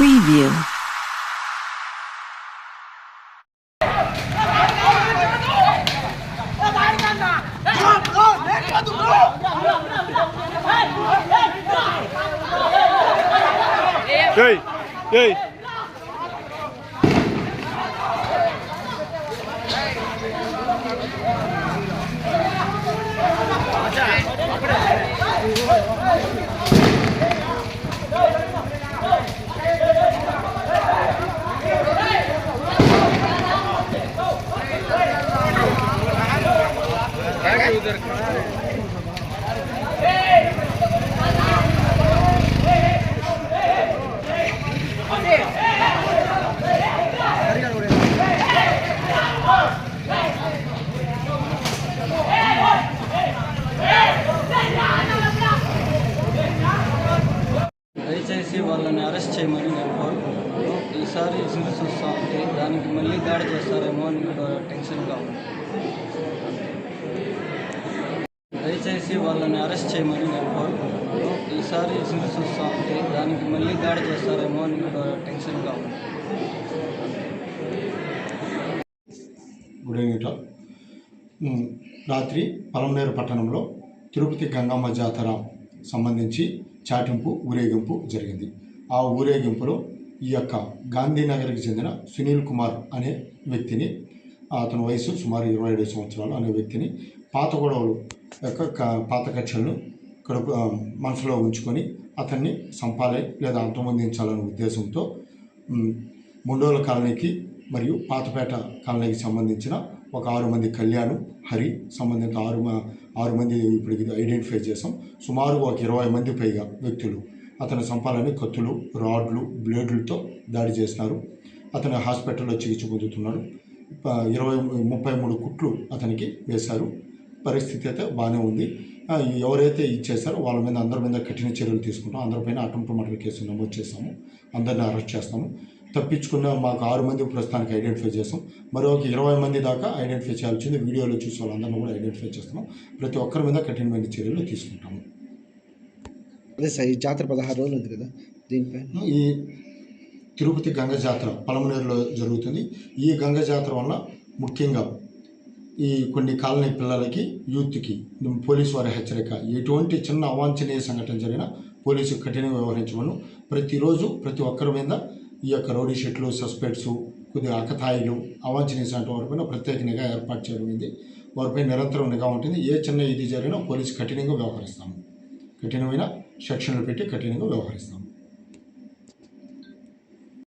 Preview. Hey, hey. Hey. దయచేసి వాళ్ళని arrest చేయమని నేను కోరుకుంటున్నాను. ఈసారి న్యూస్ వస్తూ ఉంది దానికి మళ్ళీ దాడి చేస్తారేమో అని కూడా టెన్షన్గా ఉంది. చేసి వాళ్ళని అరెస్ట్ చేయమని నేను కోరుకుంటున్నాను. ఈసారి న్యూస్ వస్తూ ఉంటే దానికి మళ్ళీ దాడి చేస్తారేమో అని కూడా టెన్షన్గా ఉంది. గుడ్ ఈవినింగ్ రాత్రి పలమనేరు పట్టణంలో తిరుపతి గంగమ్మ జాతర సంబంధించి చాటింపు ఊరేగింపు జరిగింది. ఆ ఊరేగింపులో ఈ యొక్క గాంధీనగర్కి చెందిన సునీల్ కుమార్ అనే వ్యక్తిని అతని వయసు సుమారు ఇరవై ఏడు సంవత్సరాలు అనే వ్యక్తిని పాత గొడవలు యొక్క క- పాత కక్షలను కడుపు మనసులో ఉంచుకొని అతన్ని సంపాలి లేదా అంతమొందించాలనే ఉద్దేశంతో ముండోల కాలనీకి మరియు పాతపేట కాలనీకి సంబంధించిన ఒక ఆరు మంది కళ్యాణ్ హరి సంబంధిత ఆరు ఆరు మంది ఇప్పటికి ఐడెంటిఫై చేసాం సుమారు ఒక ఇరవై మంది పైగా వ్యక్తులు అతని సంపాలని కత్తులు రాడ్లు బ్లేడ్లతో దాడి చేసినారు. అతను హాస్పిటల్లో చికిత్స పొందుతున్నాడు. ఇరవై ముప్పై మూడు కుట్లు అతనికి వేశారు. పరిస్థితి అయితే బాగానే ఉంది. ఎవరైతే ఇచ్చేసారో వాళ్ళ మీద అందరి మీద కఠిన చర్యలు తీసుకుంటాం. అందరిపైన అటెంప్ట్ మర్డర్ కేసు నమోదు చేస్తాము అందరిని అరెస్ట్ చేస్తాము. తప్పించుకున్న మాకు ఆరు మంది ప్రస్తుతానికి ఐడెంటిఫై చేస్తాం మరొక ఇరవై మంది దాకా ఐడెంటిఫై చేయాల్సింది వీడియోలో చూసి వాళ్ళందరినీ కూడా ఐడెంటిఫై చేస్తున్నాం. ప్రతి ఒక్కరి మీద కఠినమైన చర్యలు తీసుకుంటాము. అదే సార్ ఈ జాతర పదహారు రోజులు ఉంది కదా దీనిపైన? ఈ తిరుపతి గంగ జాతర పలమనేరులో జరుగుతుంది. ఈ గంగ జాతర వల్ల ముఖ్యంగా ఈ కొన్ని కాలనీ పిల్లలకి యూత్కి పోలీసు వారి హెచ్చరిక ఎటువంటి చిన్న అవాంఛనీయ సంఘటన జరిగినా పోలీసు కఠినంగా వ్యవహరించమను. ప్రతిరోజు ప్రతి ఒక్కరి మీద ఈ యొక్క రౌడీ షీట్లు సస్పెక్ట్స్ కొద్దిగా అకతాయిలు అవాంఛనీయ సంఘటన వారిపైన ప్రత్యేక నిఘా ఏర్పాటు చేయడం వారిపై నిరంతరం నిఘా ఉంటుంది. ఏ చిన్న ఇది జరిగినా పోలీసు కఠినంగా వ్యవహరిస్తాము. కఠినమైన సెక్షన్లు పెట్టి కఠినంగా వ్యవహరిస్తాము.